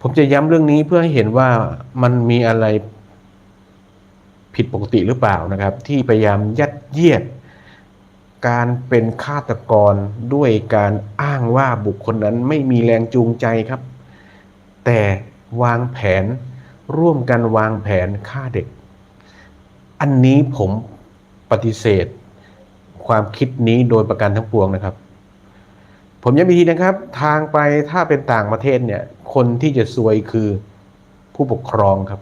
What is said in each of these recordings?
ผมจะย้ำเรื่องนี้เพื่อให้เห็นว่ามันมีอะไรผิดปกติหรือเปล่านะครับ ที่พยายามยัดเยียด การเป็นฆาตกรด้วยการอ้างว่าบุคคลนั้นไม่มีแรงจูงใจครับ แต่วางแผนร่วมกันวางแผนฆ่าเด็ก อันนี้ผมปฏิเสธ ความคิดนี้โดยประการทั้งปวงนะครับ ผมย้ำอีกทีนะครับ ทางไปถ้าเป็นต่างประเทศเนี่ย คนที่จะซวยคือผู้ปกครองครับ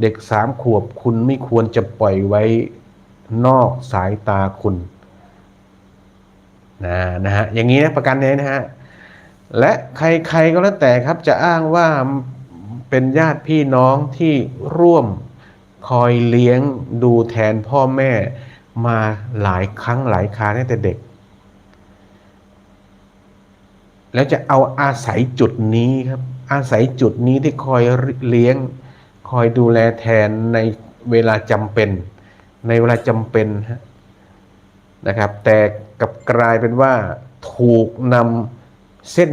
เด็กสามขวบคุณไม่ควรจะปล่อยไว้นอกสายตาคุณนะนะฮะอย่างนี้นะประกันนี้นะฮะและใครๆก็แล้วแต่ครับจะอ้างว่าเป็นญาติพี่น้องที่ร่วมคอยเลี้ยงดูแทนพ่อแม่มาหลายครั้งหลายคราตั้งแต่เด็ก แล้วจะเอาอาศัยจุดนี้ครับ อาศัยจุดนี้ที่คอยเลี้ยง คอยดูแลแทนในเวลาจำเป็น ในเวลาจำเป็นนะครับ แต่กลับกลายเป็นว่าถูกนำเส้น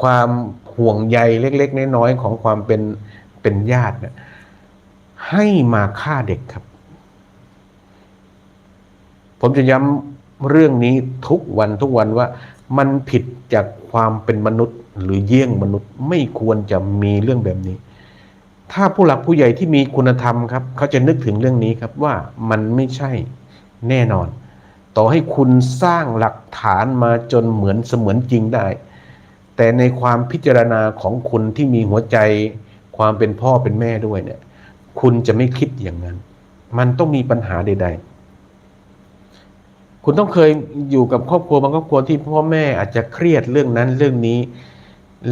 ความห่วงใยเล็ก ๆ น้อยๆของความเป็นเป็นญาติให้มาฆ่าเด็กครับ ผมจะย้ำเรื่องนี้ทุกวันทุกวันว่า มันผิดจากความเป็นมนุษย์ หรือเยี่ยงมนุษย์ไม่ควรจะมีเรื่องแบบนี้ ถ้าผู้หลักผู้ใหญ่ที่มีคุณธรรมครับ เขาจะนึกถึงเรื่องนี้ครับว่ามันไม่ใช่แน่นอน ต่อให้คุณสร้างหลักฐานมาจนเหมือนเสมือนจริงได้ แต่ในความพิจารณาของคุณที่มีหัวใจ ความเป็นพ่อเป็นแม่ด้วยเนี่ย คุณจะไม่คิดอย่างนั้น มันต้องมีปัญหาใด ๆ คุณต้องเคยอยู่กับครอบครัวบางครอบครัวที่พ่อแม่อาจจะเครียดเรื่องนั้นเรื่องนี้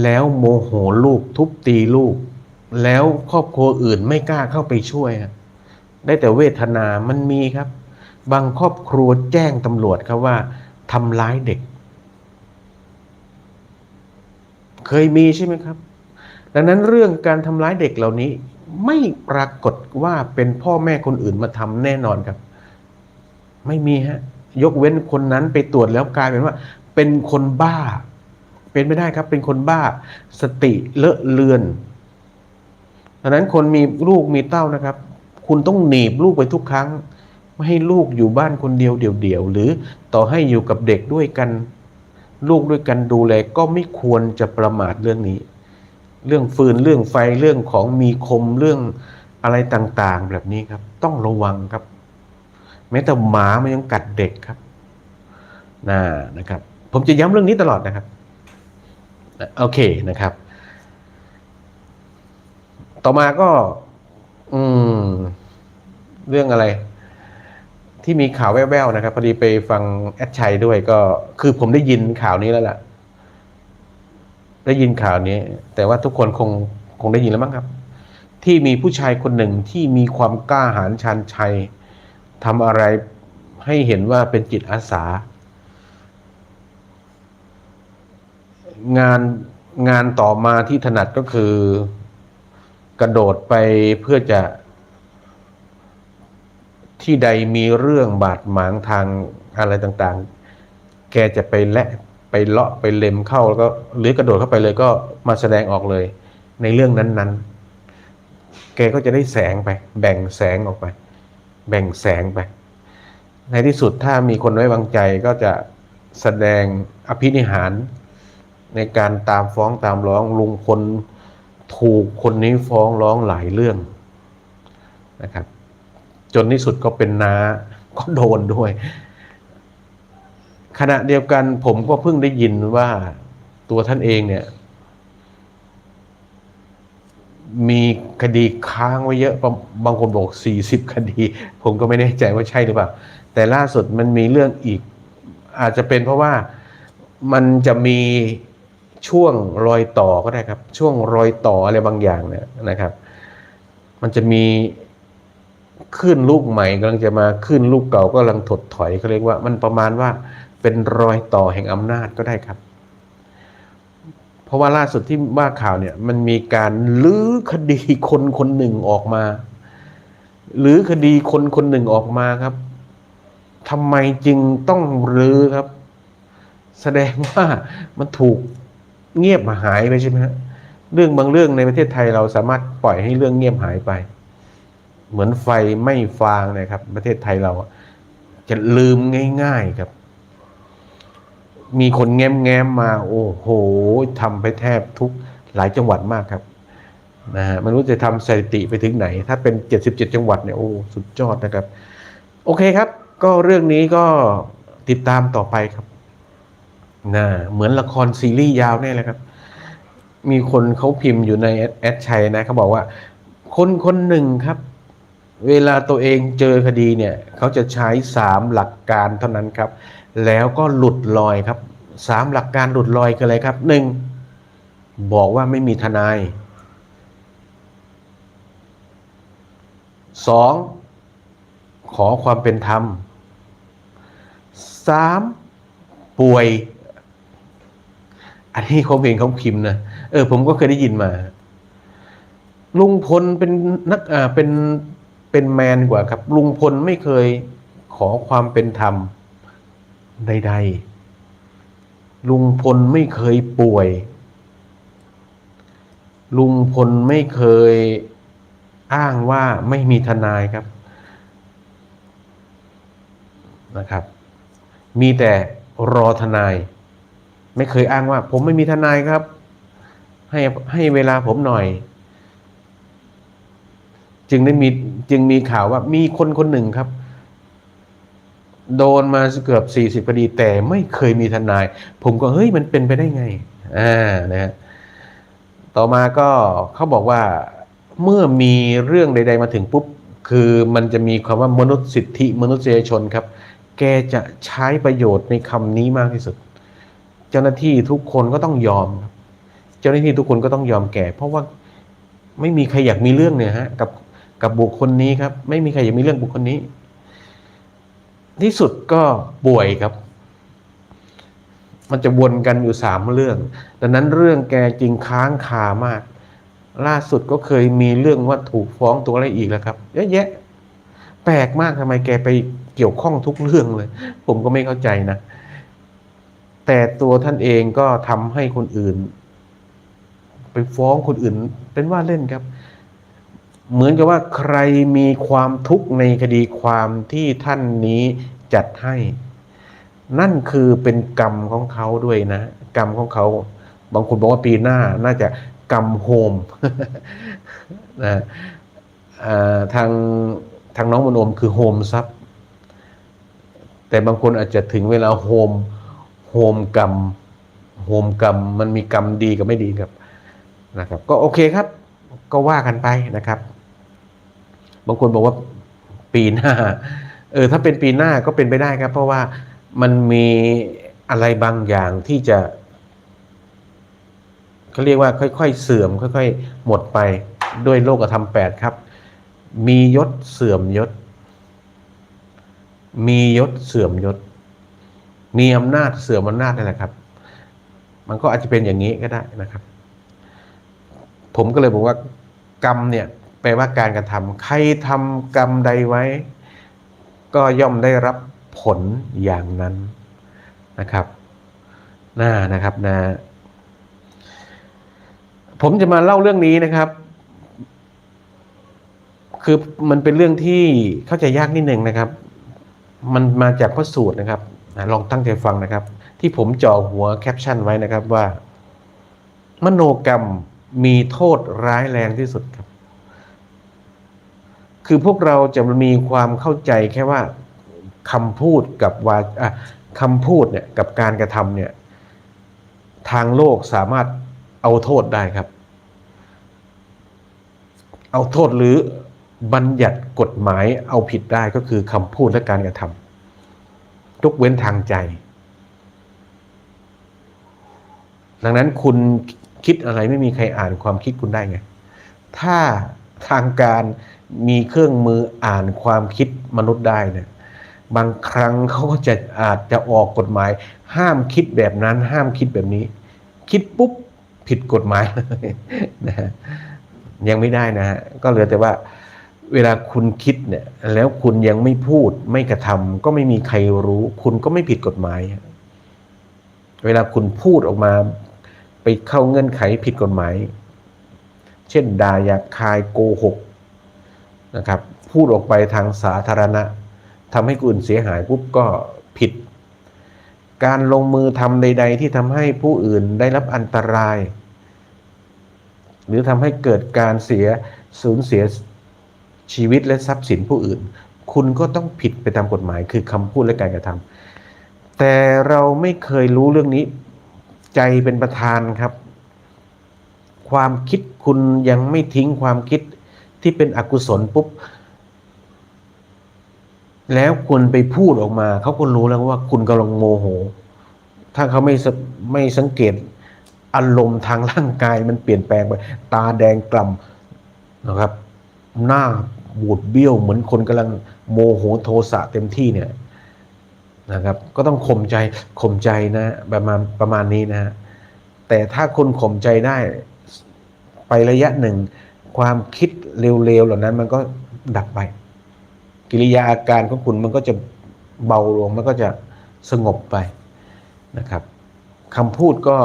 แล้วโมโหลูกทุบตีลูก แล้วครอบครัวอื่นไม่กล้าเข้าไปช่วย ได้แต่เวทนามันมีครับ บางครอบครัวแจ้งตำรวจครับว่าทำร้ายเด็ก เคยมีใช่ไหมครับ ดังนั้นเรื่องการทำร้ายเด็กเหล่านี้ไม่ปรากฏว่าเป็นพ่อแม่คนอื่นมาทำแน่นอนครับ ไม่มีฮะ ยกเว้นคนนั้นไปตรวจแล้วกลายเป็นว่า เป็นคนบ้า เป็นไม่ได้ครับ เป็นคนบ้า สติเลอะเลือนดังนั้นคนมีลูกมีเต้านะครับ คุณต้องหนีบลูกไปทุกครั้ง ไม่ให้ลูกอยู่บ้านคนเดียวเดี่ยวๆหรือต่อให้อยู่กับเด็กด้วยกัน ลูกด้วยกันดูแลก็ไม่ควรจะประมาทเรื่องนี้ เรื่องฟืนเรื่องไฟเรื่องของมีคมเรื่องอะไรต่างๆ แบบนี้ครับ ต้องระวังครับ แม้แต่หมามันยังกัดเด็กครับนะนะครับ ผมจะย้ำเรื่องนี้ตลอดนะครับ โอเคนะครับ ต่อมาก็ อืม เรื่องอะไร ที่มีข่าวแว่วๆนะครับ พอดีไปฟังแอดชัยด้วยก็ คือผมได้ยินข่าวนี้แล้วล่ะ ได้ยินข่าวนี้ แต่ว่าทุกคนคงคงได้ยินแล้วมั้งครับ ที่มีผู้ชายคนหนึ่งที่มีความกล้าหาญชันชัย ทำอะไรให้เห็นว่าเป็นจิตอาสา งานงานต่อมาที่ถนัดก็คือกระโดดไปเพื่อจะ ที่ใดมีเรื่องบาดหมางทางอะไรต่างๆ แกจะไปและไปเลาะไปเล็มเข้าแล้วก็หรือกระโดดเข้าไปเลยก็มาแสดงออกเลย ในเรื่องนั้น ๆ แกก็จะได้แสงไป แบ่งแสงออกไป แบ่งแสงไป ในที่สุดถ้ามีคนไว้วางใจก็จะแสดงอภินิหาร ในการตามฟ้องตามร้องลุงพลถูกคนนี้ฟ้องร้องหลายเรื่องนะครับ จนที่สุดก็เป็นนาก็โดนด้วย ขณะเดียวกันผมก็เพิ่งได้ยินว่าตัวท่านเองเนี่ย มีคดีค้างไว้เยอะบางคนบอกสี่สิบคดี ผมก็ไม่แน่ใจว่าใช่หรือเปล่า แต่ล่าสุดมันมีเรื่องอีก อาจจะเป็นเพราะว่ามันจะมีช่วงรอยต่อก็ได้ครับ ช่วงรอยต่ออะไรบางอย่างเนี่ยนะครับ มันจะมีขึ้นลูกใหม่กำลังจะมาขึ้นลูกเก่าก็กำลังถดถอยเขาเรียกว่า มันประมาณว่าเป็นรอยต่อแห่งอำนาจก็ได้ครับ เพราะว่าล่าสุดที่ว่าข่าวเนี่ย มันมีการลื้อคดีคนคนหนึ่งออกมาหรือคดีคนคนหนึ่งออกมาครับทำไมจึงต้องรื้อครับ แสดงว่ามันถูกเงียบหายไปใช่ไหมฮะเรื่องบางเรื่องในประเทศไทยเราสามารถปล่อยให้เรื่องเงียบหายไป เหมือนไฟไม่ฟางนะครับ ประเทศไทยเราจะลืมง่าย ๆครับ มีคนแง้มแง้มมา โอ้โหทำไปแทบทุกหลายจังหวัดมากครับนะฮะไม่รู้จะทำสถิติไปถึงไหน ถ้าเป็น 77 จังหวัดเนี่ยโอ้สุดยอดนะครับ โอเคครับ ก็เรื่องนี้ก็ติดตามต่อไปครับนะเหมือนละครซีรีส์ยาวแน่เลยครับ มีคนเขาพิมพ์อยู่ในแอดแอดชัยนะเขาบอกว่า คนคนหนึ่งครับ เวลาตัวเองเจอคดีเนี่ย เขาจะใช้สามหลักการเท่านั้นครับ แล้วก็หลุดลอยครับสามหลักการหลุดลอยคืออะไรครับหนึ่งบอกว่าไม่มีทนายสองขอความเป็นธรรมสามป่วย อันนี้เขาเองเขาพิมพ์นะเออผมก็เคยได้ยินมา ลุงพลเป็นนักอ่าเป็นเป็นแมนกว่าครับ ลุงพลไม่เคยขอความเป็นธรรม ใด ๆ ลุงพลไม่เคยป่วย ลุงพลไม่เคยอ้างว่าไม่มีทนายครับนะครับ มีแต่รอทนาย ไม่เคยอ้างว่า ผมไม่มีทนายครับ ให้ให้เวลาผมหน่อย จึงได้มีจึงมีข่าวว่ามีคนคนหนึ่งครับ โดนมาเกือบสี่สิบคดีแต่ไม่เคยมีทนาย ผมก็เฮ้ยมันเป็นไปได้ไงอ่านะฮะต่อมาก็เขาบอกว่าเมื่อมีเรื่องใด ๆ มาถึงปุ๊บ คือมันจะมีคำว่ามนุษยสิทธิมนุษยชนครับ แกจะใช้ประโยชน์ในคำนี้มากที่สุด เจ้าหน้าที่ทุกคนก็ต้องยอมครับเจ้าหน้าที่ทุกคนก็ต้องยอมแก่ เพราะว่าไม่มีใครอยากมีเรื่องเนี่ยฮะกับกับบุคคลนี้ครับ ไม่มีใครอยากมีเรื่องบุคคลนี้ ที่สุดก็ป่วยครับ มันจะวนกันอยู่สามเรื่อง ดังนั้นเรื่องแกจริงค้างคามาก ล่าสุดก็เคยมีเรื่องว่าถูกฟ้องตัวอะไรอีกแล้วครับเยอะแยะ แปลกมากทำไมแกไปเกี่ยวข้องทุกเรื่องเลย ผมก็ไม่เข้าใจนะ แต่ตัวท่านเองก็ทำให้คนอื่น ไปฟ้องคนอื่นเป็นว่าเล่นครับ เหมือนกับว่าใครมีความทุกข์ในคดีความที่ท่านนี้จัดให้ นั่นคือเป็นกรรมของเขาด้วยนะ กรรมของเขาบางคนบอกว่าปีหน้าน่าจะกรรมโฮมนะทางทางน้องมนอมคือโฮมซับแต่บางคนอาจจะถึงเวลาโฮมโฮมกรรมโฮมกรรมมันมีกรรมดีกับไม่ดีครับนะครับ ก็โอเคครับ ก็ว่ากันไปนะครับ บางคนบอกว่าปีหน้า เออถ้าเป็นปีหน้าก็เป็นไปได้ครับ เพราะว่ามันมีอะไรบางอย่างที่จะเขาเรียกว่าค่อยๆเสื่อม ค่อยๆ หมดไปด้วยโลกธรรมแปดครับ มียศเสื่อมยศ มียศเสื่อมยศ มีอำนาจเสื่อมอำนาจนั่แหละครับ มันก็อาจจะเป็นอย่างนี้ก็ได้นะครับ ผมก็เลยบอกว่ากรรมเนี่ย แปลว่าการกระทำใครทำกรรมใดไว้ ก็ย่อมได้รับผลอย่างนั้นนะครับน่านะครับนะผมจะมาเล่าเรื่องนี้นะครับ คือมันเป็นเรื่องที่เข้าใจยากนิดหนึ่งนะครับ มันมาจากพระสูตรนะครับลองตั้งใจฟังนะครับ ที่ผมจ่อหัวแคปชั่นไว้นะครับว่า มโนกรรมมีโทษร้ายแรงที่สุดครับ คือพวกเราจะมีความเข้าใจแค่ว่าคำพูดกับวาคำพูดเนี่ยกับการกระทำเนี่ยทางโลกสามารถเอาโทษได้ครับ เอาโทษหรือบัญญัติกฎหมายเอาผิดได้ก็คือคำพูดและการกระทำยกเว้นทางใจ ดังนั้นคุณคิดอะไรไม่มีใครอ่านความคิดคุณได้ไง ถ้าทางการ มีเครื่องมืออ่านความคิดมนุษย์ได้เนี่ยบางครั้งเขาก็จะอาจจะออกกฎหมาย ห้ามคิดแบบนั้น ห้ามคิดแบบนี้ คิดปุ๊บผิดกฎหมายเลยนะฮะยังไม่ได้นะฮะก็เหลือแต่ว่าเวลาคุณคิดเนี่ย แล้วคุณยังไม่พูดไม่กระทำก็ไม่มีใครรู้ คุณก็ไม่ผิดกฎหมาย เวลาคุณพูดออกมา ไปเข้าเงื่อนไขผิดกฎหมาย เช่นด่าหยาบคายโกหก นะครับพูดออกไปทางสาธารณะทำให้คนอื่นเสียหายปุ๊บก็ผิด การลงมือทำใด ๆ ที่ทำให้ผู้อื่นได้รับอันตราย หรือทำให้เกิดการเสียสูญเสียชีวิตและทรัพย์สินผู้อื่น คุณก็ต้องผิดไปตามกฎหมายคือคำพูดและการกระทำแต่เราไม่เคยรู้เรื่องนี้ ใจเป็นประธานครับ ความคิดคุณยังไม่ทิ้งความคิด ที่เป็นอกุศลปุ๊บ แล้วคุณไปพูดออกมา เขาก็รู้แล้วว่าคุณกำลังโมโห ถ้าเขาไม่ไม่สังเกตอารมณ์ทางร่างกายมันเปลี่ยนแปลงไป ตาแดงกล่ำนะครับ หน้าบูดเบี้ยวเหมือนคนกำลังโมโหโทสะเต็มที่เนี่ยนะครับ ก็ต้องข่มใจข่มใจนะประมาณประมาณนี้นะฮะแต่ถ้าคุณข่มใจได้ไประยะหนึ่ง ความคิดเร็วๆเหล่านั้นมันก็ดับไป กิริยาอาการของคุณมันก็จะเบาลงมันก็จะสงบไปนะครับคำพูดก็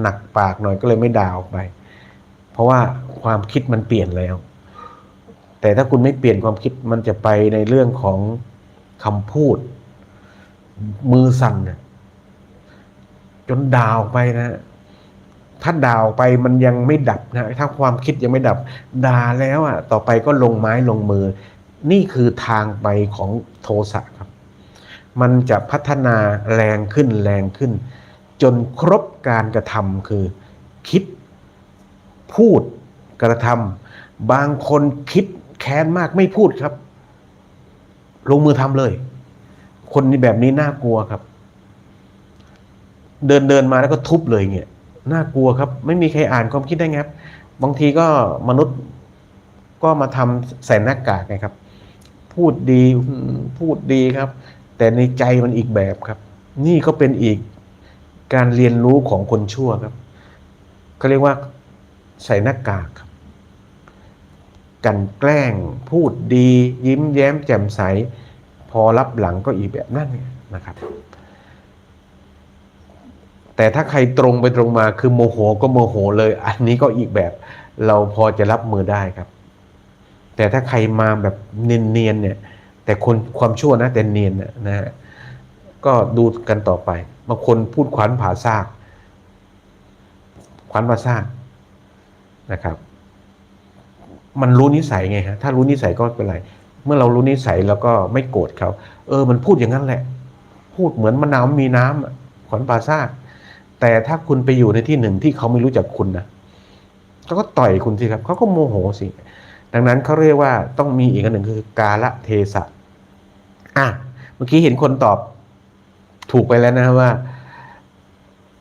หนักปากหน่อยก็เลยไม่ด่าออกไป เพราะว่าความคิดมันเปลี่ยนแล้ว แต่ถ้าคุณไม่เปลี่ยนความคิดมันจะไปในเรื่องของคำพูด มือสั่นเนี่ยจนด่าออกไปนะ ถ้าด่าไปมันยังไม่ดับนะถ้าความคิดยังไม่ดับด่าแล้วอะต่อไปก็ลงไม้ลงมือ นี่คือทางไปของโทสะครับ มันจะพัฒนาแรงขึ้นแรงขึ้น จนครบการกระทำคือคิดพูดกระทำบางคนคิดแค้นมากไม่พูดครับ ลงมือทำเลย คนแบบนี้น่ากลัวครับ เดินเดินมาแล้วก็ทุบเลยเงี้ย น่ากลัวครับ ไม่มีใครอ่านความคิดได้ไงครับ บางทีก็มนุษย์ก็มาทำใส่หน้ากากไงครับ พูดดีพูดดีครับ แต่ในใจมันอีกแบบครับ นี่ก็เป็นอีกการเรียนรู้ของคนชั่วครับเขาเรียกว่าใส่หน้ากากครับ กันแกล้งพูดดี ยิ้มแย้มแจ่มใส พอรับหลังก็อีกแบบนั่นนะครับ แต่ถ้าใครตรงไปตรงมาคือโมโหก็โมโหเลย อันนี้ก็อีกแบบ เราพอจะรับมือได้ครับ แต่ถ้าใครมาแบบเนียนๆเนี่ย แต่คนความชั่วนะแต่เนียนนะนะฮะก็ดูกันต่อไปบางคนพูดขวานผ่าซาก ขวานผ่าซากนะครับ มันรู้นิสัยไงฮะถ้ารู้นิสัยก็เป็นไร เมื่อเรารู้นิสัยแล้วก็ไม่โกรธเขาเออ มันพูดอย่างนั้นแหละ พูดเหมือนมะนาวมีน้ำขวานผ่าซาก แต่ถ้าคุณไปอยู่ในที่หนึ่งที่เขาไม่รู้จักคุณนะเขาก็ต่อยคุณสิครับเขาก็โมโหสิ ดังนั้นเขาเรียกว่าต้องมีอีกอันหนึ่งคือกาละเทศะอะเมื่อกี้เห็นคนตอบถูกไปแล้วนะว่า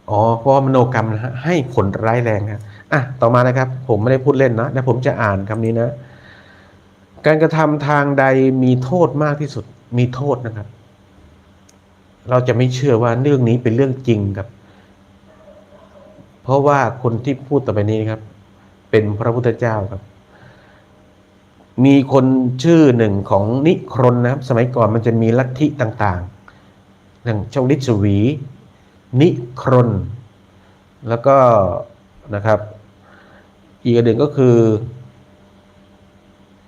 อ๋อ เพราะว่ามโนกรรมนะฮะให้ผลร้ายแรงครับอะ ต่อมานะครับ ผมไม่ได้พูดเล่นนะแต่ผมจะอ่านคำนี้นะ การกระทำทางใดมีโทษมากที่สุด มีโทษนะครับ เราจะไม่เชื่อว่าเรื่องนี้เป็นเรื่องจริงครับ ราะว่าคนที่พูดต่อไปนี้ครับ เป็นพระพุทธเจ้าครับ มีคนชื่อหนึ่งของนิครนนะครับ สมัยก่อนมันจะมีลัทธิต่างๆอย่างเจ้าลิศวี นิครน แล้วก็นะครับ อีกอันหนึ่งก็คือ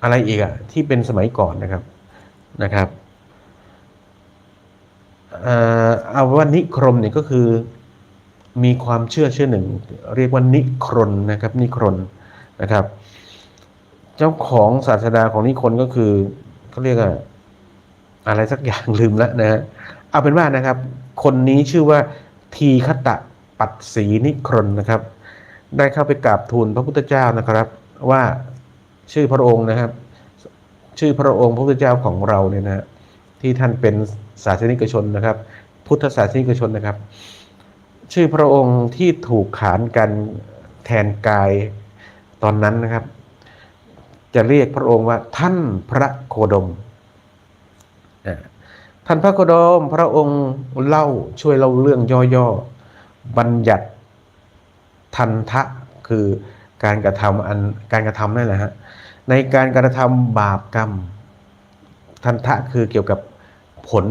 อะไรอีกอะที่เป็นสมัยก่อนนะครับนะครับเอ่อเอาว่านิครมเนี่ยก็คือ มีความเชื่อเชื่อหนึ่ง เรียกว่านิครนนะครับนิครนนะครับ เจ้าของศาสดาของนิครนก็คือเขาเรียกว่าอะไรสักอย่างลืมแล้วนะฮะเอาเป็นว่านะครับ คนนี้ชื่อว่าทีคตะปัตสีนิครนนะครับ ได้เข้าไปกราบทูลพระพุทธเจ้านะครับ ว่าชื่อพระองค์นะครับ ชื่อพระองค์พระพุทธเจ้าของเราเนี่ยนะฮะที่ท่านเป็นศาสนิกชนนะครับ พุทธศาสนิกชนนะครับ ชื่อพระองค์ที่ถูกขานกันแทนกายตอนนั้นนะครับ จะเรียกพระองค์ว่าท่านพระโคดม ท่านพระโคดมพระองค์เล่าช่วยเล่าเรื่องย่อๆบัญญัติทันทะคือการกระทำอันการกระทำนั่นแหละฮะในการกระทำบาปกรรม ทันทะคือเกี่ยวกับผล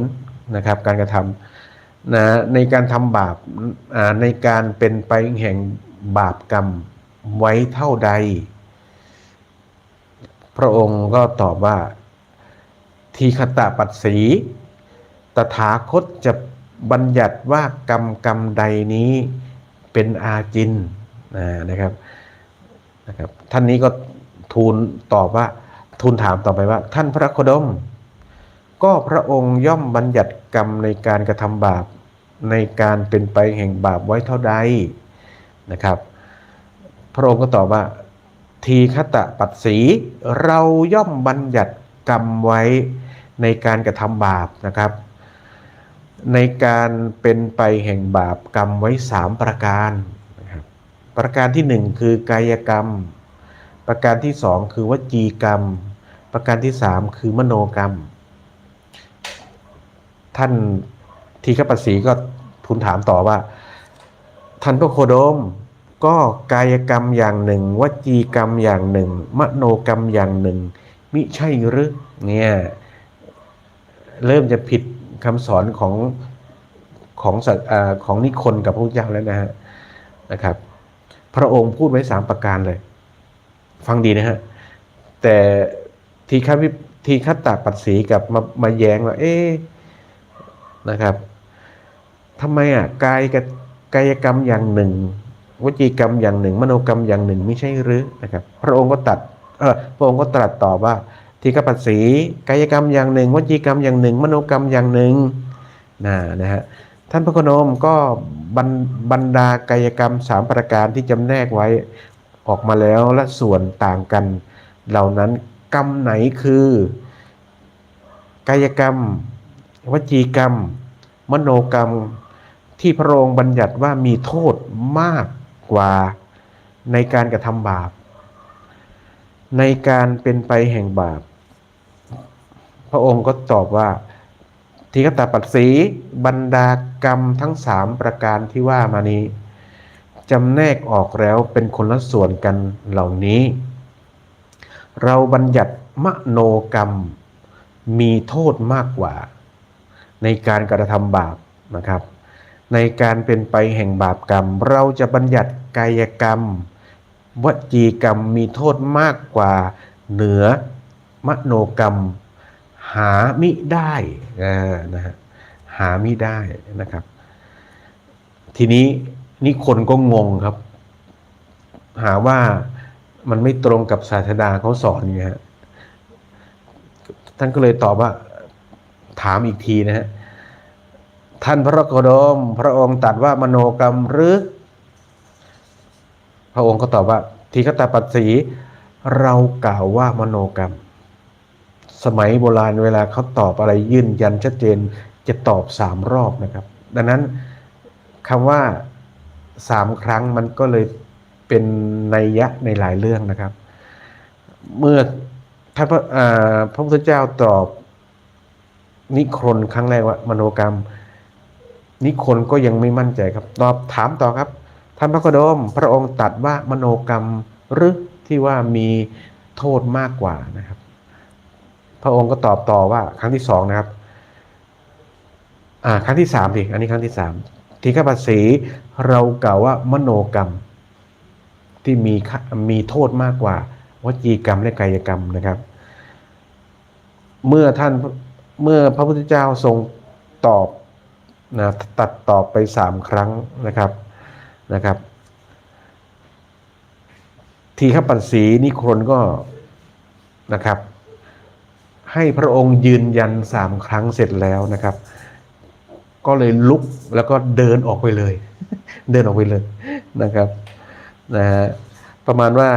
นะครับ การกระทำ นะในการทำบาปในการเป็นไปแห่งบาปกรรมไว้เท่าใด พระองค์ก็ตอบว่า ทีคตะปัสสีตถาคตจะบัญญัติว่ากรรมกรรมใดนี้เป็นอาจินนะนะครับนะครับ ท่านนี้ก็ทูลตอบว่าทูลถามต่อไปว่า ท่านพระโคดม ก็พระองค์ย่อมบัญญัติกรรมในการกระทำบาปในการเป็นไปแห่งบาปไว้เท่าใดนะครับ พระองค์ก็ตอบว่า ทีฆตะปัสสี เราย่อมบัญญัติกรรมไว้ในการกระทำบาปนะครับ ในการเป็นไปแห่งบาปกรรมไว้สามประการนะครับประการที่หนึ่งคือกายกรรม ประการที่สองคือวจีกรรม ประการที่สามคือมโนกรรม ท่านทีฆปัสสีก็ทูลถามต่อว่า ท่านพระโคดม ก็กายกรรมอย่างหนึ่งวจีกรรมอย่างหนึ่ง มโนกรรมอย่างหนึ่ง มิใช่หรือเนี่ยเริ่มจะผิดคำสอนของของสัตว์อของนิคนกับพระพุทธเจ้าแล้วนะฮะนะครับ พระองค์พูดไว้สามประการเลย ฟังดีนะฮะ แต่ทีฆวิทีฆตาปัสสีกับมามาแย้งว่า เอ๊ะ นะครับทำไมอะกายกับกายกรรมอย่างหนึ่งวจีกรรมอย่างหนึ่ง มโนกรรมอย่างหนึ่งไม่ใช่หรือนะครับ พระองค์ก็ตัดเออพระองค์ก็ตรัสตอบว่าทีฆปัสสีกายกรรมอย่างหนึ่งวจีกรรมอย่างหนึ่ง มโนกรรมอย่างหนึ่งนะนะฮะท่านพระโคนมก็บรรบรดากายกรรมสามประการที่จำแนกไว้ออกมาแล้วและส่วนต่างกัน เหล่านั้นกรรมไหนคือ กายกรรม วจีกรรม มโนกรรมที่พระองค์บัญญัติว่ามีโทษมากกว่าในการกระทำบาป ในการเป็นไปแห่งบาป พระองค์ก็ตอบว่าทีฆตาปัสสีบรรดากรรมทั้งสามประการที่ว่ามานี้จำแนกออกแล้วเป็นคนละส่วนกันเหล่านี้ เราบัญญัติมโนกรรมมีโทษมากกว่า ในการกระทำบาปนะครับ ในการเป็นไปแห่งบาปกรรม เราจะบัญญัติกายกรรม วจีกรรมมีโทษมากกว่าเหนือมโนกรรม หามิได้นะฮะหามิได้นะครับ ทีนี้นี่คนก็งงครับ หาว่ามันไม่ตรงกับศาสดาเขาสอนไงฮะท่านก็เลยตอบว่า ถามอีกทีนะฮะท่านพระโคดม พระองค์ตรัสว่ามโนกรรมหรือ พระองค์ก็ตอบว่าทีฆตาปัสสีเรากล่าวว่ามโนกรรม สมัยโบราณเวลาเขาตอบอะไรยื่นยันชัดเจนจะตอบสามรอบนะครับ ดังนั้นคำว่าสามครั้งมันก็เลยเป็นนัยยะในหลายเรื่องนะครับ เมื่อท่านพระพระพุทธเจ้าตอบ นิครนครั้งแรกว่ามโนกรรม นิครนก็ยังไม่มั่นใจครับ ตอบถามต่อครับท่านพระโคดม พระองค์ตัดว่ามโนกรรมหรือที่ว่ามีโทษมากกว่านะครับ พระองค์ก็ตอบต่อว่าครั้งที่สองนะครับ อ่า ครั้งที่สามดิอันนี้ครั้งที่สามทีฆปัสสีเรากล่าวว่ามโนกรรม ที่มีมีโทษมากกว่าวจีกรรมและกายกรรมนะครับ เมื่อท่าน เมื่อพระพุทธเจ้าทรงตอบนะตัดตอบไปสามครั้งนะครับนะครับ ทีฆปัสสีนิครนก็นะครับ ให้พระองค์ยืนยันสามครั้งเสร็จแล้วนะครับ ก็เลยลุกแล้วก็เดินออกไปเลย เดินออกไปเลยนะครับนะฮะประมาณว่า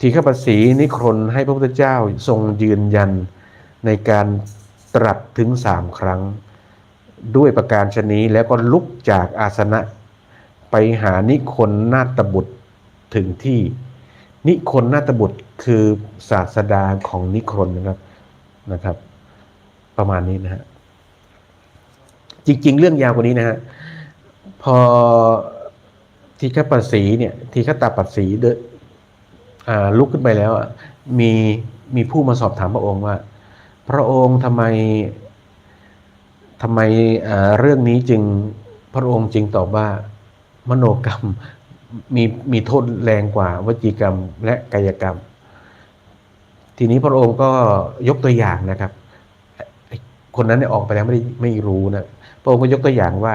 ทีฆปัสสีนิครนให้พระพุทธเจ้าทรงยืนยันในการ ตรัสถึงสามครั้ง ด้วยประการชนี้แล้วก็ลุกจากอาสนะ ไปหานิคนนาตบุตรถึงที่ นิคนนาตบุตรคือศาสดาของนิครนนะครับนะครับ ประมาณนี้นะฮะจริง ๆ เรื่องยาวกว่านี้นะฮะพอทีฆปัสสีเนี่ยทีฆตาปัสสีเดอ่าลุกขึ้นไปแล้วอะมีมีผู้มาสอบถามพระองค์ว่า พระองค์ทำไมทำไมเรื่องนี้จึงพระองค์จึงตอบว่ามโนกรรมมีมีโทษแรงกว่าวจีกรรมและกายกรรม ทีนี้พระองค์ก็ยกตัวอย่างนะครับ คนนั้นเนี่ยออกไปแล้วไม่ได้ไม่รู้นะพระองค์ก็ยกตัวอย่างว่า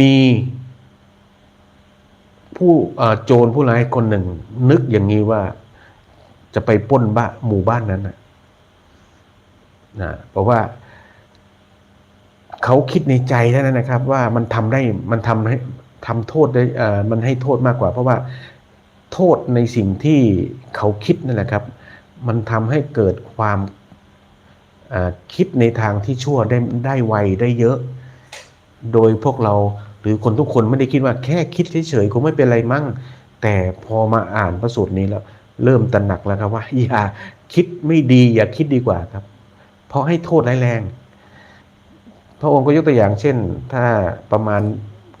มีผู้โจรผู้ร้ายคนหนึ่ง นึกอย่างนี้ว่าจะไปป้นบ้านหมู่บ้านนั้นนะ นะเพราะว่าเขาคิดในใจเท่านั้นนะครับ ว่ามันทำได้มันทำให้ทำโทษได้เอ่อมันให้โทษมากกว่า เพราะว่าโทษในสิ่งที่เขาคิดนั่นแหละครับ มันทำให้เกิดความคิดในทางที่ชั่วได้ได้ไวได้เยอะ โดยพวกเราหรือคนทุกคนไม่ได้คิดว่าแค่คิดเฉยๆคงไม่เป็นไรมั่งแต่พอมาอ่านพระสูตรนี้แล้ว เริ่มตระหนักแล้วครับว่าอย่าคิดไม่ดีอย่าคิดดีกว่าครับ เพราะให้โทษร้ายแรง พระองค์ก็ยกตัวอย่างเช่น ถ้าประมาณ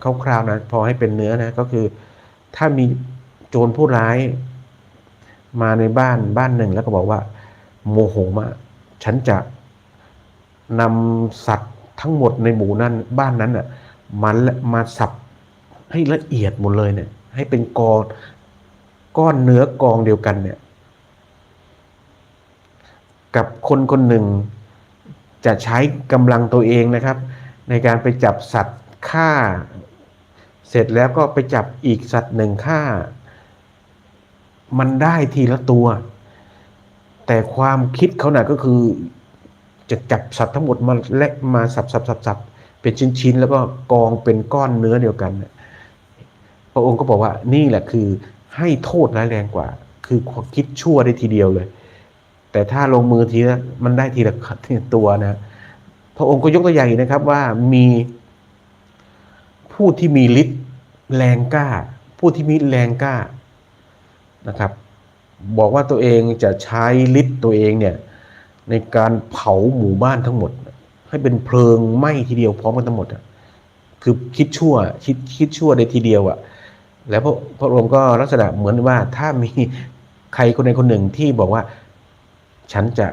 คร่าวๆนะพอให้เป็นเนื้อนะก็คือถ้ามีโจรผู้ร้ายมาในบ้านบ้านหนึ่งแล้วก็บอกว่า โมโหมาฉันจะนำสัตว์ทั้งหมดในหมู่นั้นบ้านนั้นอะมาละมาสับให้ละเอียดหมดเลยเนี่ย ให้เป็นกองก้อนเนื้อกองเดียวกันเนี่ย กับคนคนหนึ่ง จะใช้กำลังตัวเองนะครับ ในการไปจับสัตว์ฆ่า เสร็จแล้วก็ไปจับอีกสัตว์หนึ่งฆ่า มันได้ทีละตัว แต่ความคิดเขาน่ะก็คือ จะจับสัตว์ทั้งหมดมาและมาสับสับสับสับเป็นชิ้นๆแล้วก็กองเป็นก้อนเนื้อเดียวกันพระองค์ก็บอกว่านี่แหละคือให้โทษร้ายแรงกว่า คือความคิดชั่วได้ทีเดียวเลย แต่ถ้าลงมือทีละมันได้ทีละทีตัวนะพระองค์ก็ยกตัวอย่างอีกนะครับว่ามีผู้ที่มีฤทธิ์แรงกล้า ผู้ที่มีแรงกล้านะครับ บอกว่าตัวเองจะใช้ฤทธิ์ตัวเองเนี่ยในการเผาหมู่บ้านทั้งหมด ให้เป็นเพลิงไหม้ทีเดียวพร้อมกันทั้งหมดคือคิดชั่วคิดคิดชั่วในทีเดียวอะแล้วพระพระองค์ก็ลักษณะเหมือนว่าถ้ามีใครคนใดคนหนึ่งที่บอกว่า ฉันจะ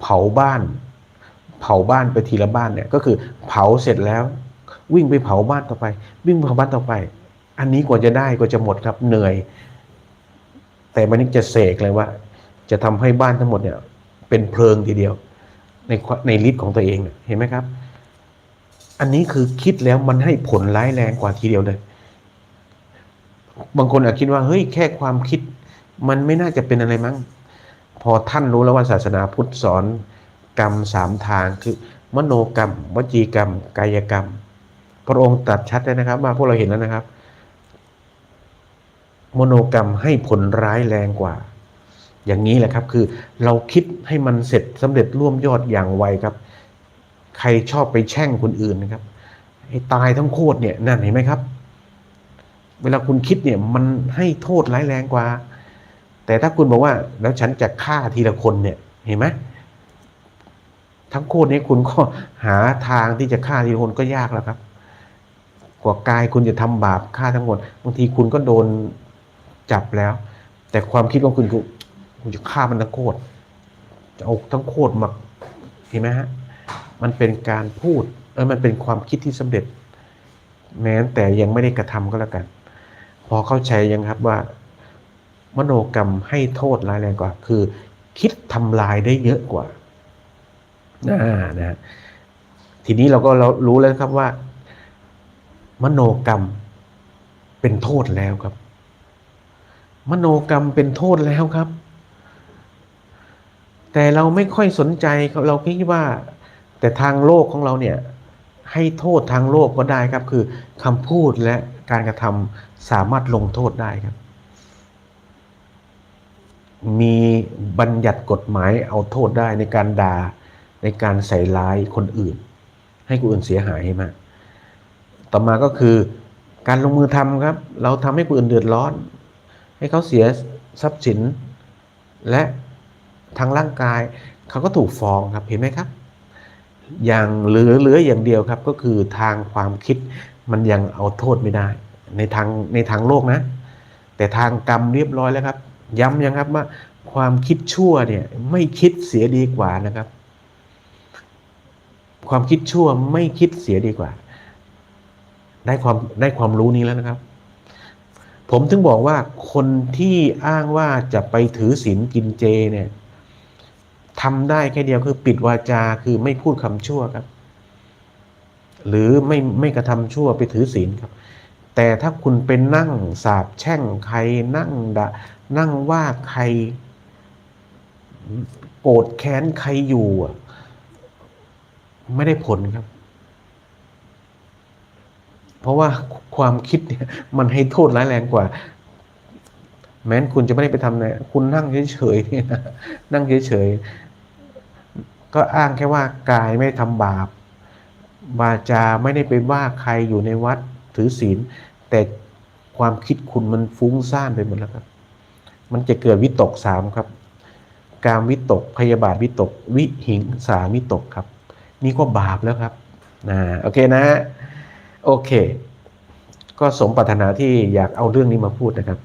เผาบ้าน เผาบ้านไปทีละบ้านเนี่ยก็คือเผาเสร็จแล้ว วิ่งไปเผาบ้านต่อไป วิ่งไปเผาบ้านต่อไป อันนี้กว่าจะได้กว่าจะหมดครับเหนื่อย แต่มันนี่จะเสกเลยว่า จะทำให้บ้านทั้งหมดเนี่ยเป็นเพลิงทีเดียว ในในฤทธิ์ของตัวเองเเห็นไหมครับ อันนี้คือคิดแล้วมันให้ผลร้ายแรงกว่าทีเดียวเลยบางคนอาจคิดว่าเฮ้ยแค่ความคิด มันไม่น่าจะเป็นอะไรมั้ง พอท่านรู้แล้วว่าศาสนาพุทธสอนกรรมสามทางคือ มโนกรรม วจีกรรม กายกรรม พระองค์ตัดชัดเลยนะครับว่าพวกเราเห็นแล้วนะครับ มโนกรรมให้ผลร้ายแรงกว่า อย่างนี้แหละครับคือเราคิดให้มันเสร็จสำเร็จร่วมยอดอย่างไวครับ ใครชอบไปแช่งคนอื่นนะครับให้ตายทั้งโคตรเนี่ยนั่นเห็นไหมครับ เวลาคุณคิดเนี่ยมันให้โทษร้ายแรงกว่า แต่ถ้าคุณบอกว่าแล้วฉันจะฆ่าทีละคนเนี่ยเห็นไหมทั้งโคตรนี้คุณก็หาทางที่จะฆ่าทีละคนก็ยากแล้วครับ กว่ากายคุณจะทำบาปฆ่าทั้งหมดบางทีคุณก็โดนจับแล้ว แต่ความคิดของคุณคือคุณจะฆ่ามันทั้งโคตรจะเอาทั้งโคตรมาเห็นไหมฮะมันเป็นการพูดเออมันเป็นความคิดที่สำเร็จ แม้แต่ยังไม่ได้กระทำก็แล้วกัน พอเข้าใจยังครับว่า มโนกรรมให้โทษร้ายแรงกว่า คือ คิดทำลายได้เยอะกว่านะนะฮะทีนี้เราก็เรารู้แล้วครับว่า มโนกรรมเป็นโทษแล้วครับ มโนกรรมเป็นโทษแล้วครับ แต่เราไม่ค่อยสนใจเราคิดว่า แต่ทางโลกของเราเนี่ย ให้โทษทางโลกก็ได้ครับ คือคำพูดและการกระทำสามารถลงโทษได้ครับ มีบัญญัติกฎหมายเอาโทษได้ในการด่าในการใส่ร้ายคนอื่น ให้คนอื่นเสียหายให้มากต่อมาก็คือการลงมือทำครับ เราทำให้คนอื่นเดือดร้อน ให้เขาเสียทรัพย์สิน และทางร่างกายเขาก็ถูกฟ้องครับเห็นไหมครับ อย่างเหลือเหลืออย่างเดียวครับก็คือทางความคิดมันยังเอาโทษไม่ได้ ในทางในทางโลกนะ แต่ทางกรรมเรียบร้อยแล้วครับ ย้ำยังครับว่าความคิดชั่วเนี่ยไม่คิดเสียดีกว่านะครับ ความคิดชั่วไม่คิดเสียดีกว่า ได้ความได้ความรู้นี้แล้วนะครับ ผมถึงบอกว่าคนที่อ้างว่าจะไปถือศีลกินเจเนี่ยทำได้แค่เดียวคือปิดวาจาคือไม่พูดคำชั่วครับ หรือไม่ไม่กระทำชั่วไปถือศีลครับ แต่ถ้าคุณเป็นนั่งสาบแช่งใครนั่งดะ นั่งว่าใคร โกรธแค้นใครอยู่ไม่ได้ผลครับ เพราะว่าความคิดเนี่ยมันให้โทษร้ายแรงกว่า แม้นคุณจะไม่ได้ไปทำเนี่ยคุณนั่งเฉยๆนั่งเฉยๆก็อ้างแค่ว่ากายไม่ได้ทำบาปวาจาไม่ได้ไปว่าใครอยู่ในวัดถือศีลแต่ความคิดคุณมันฟุ้งซ่านไปหมดแล้วครับ มันจะเกิดวิตกสามครับ การวิตกพยาบาทวิตก วิหิงสาวิตกครับ นี่ก็บาปแล้วครับนะโอเคนะ โอเค ก็สมปรารถนาที่อยากเอาเรื่องนี้มาพูดนะครับ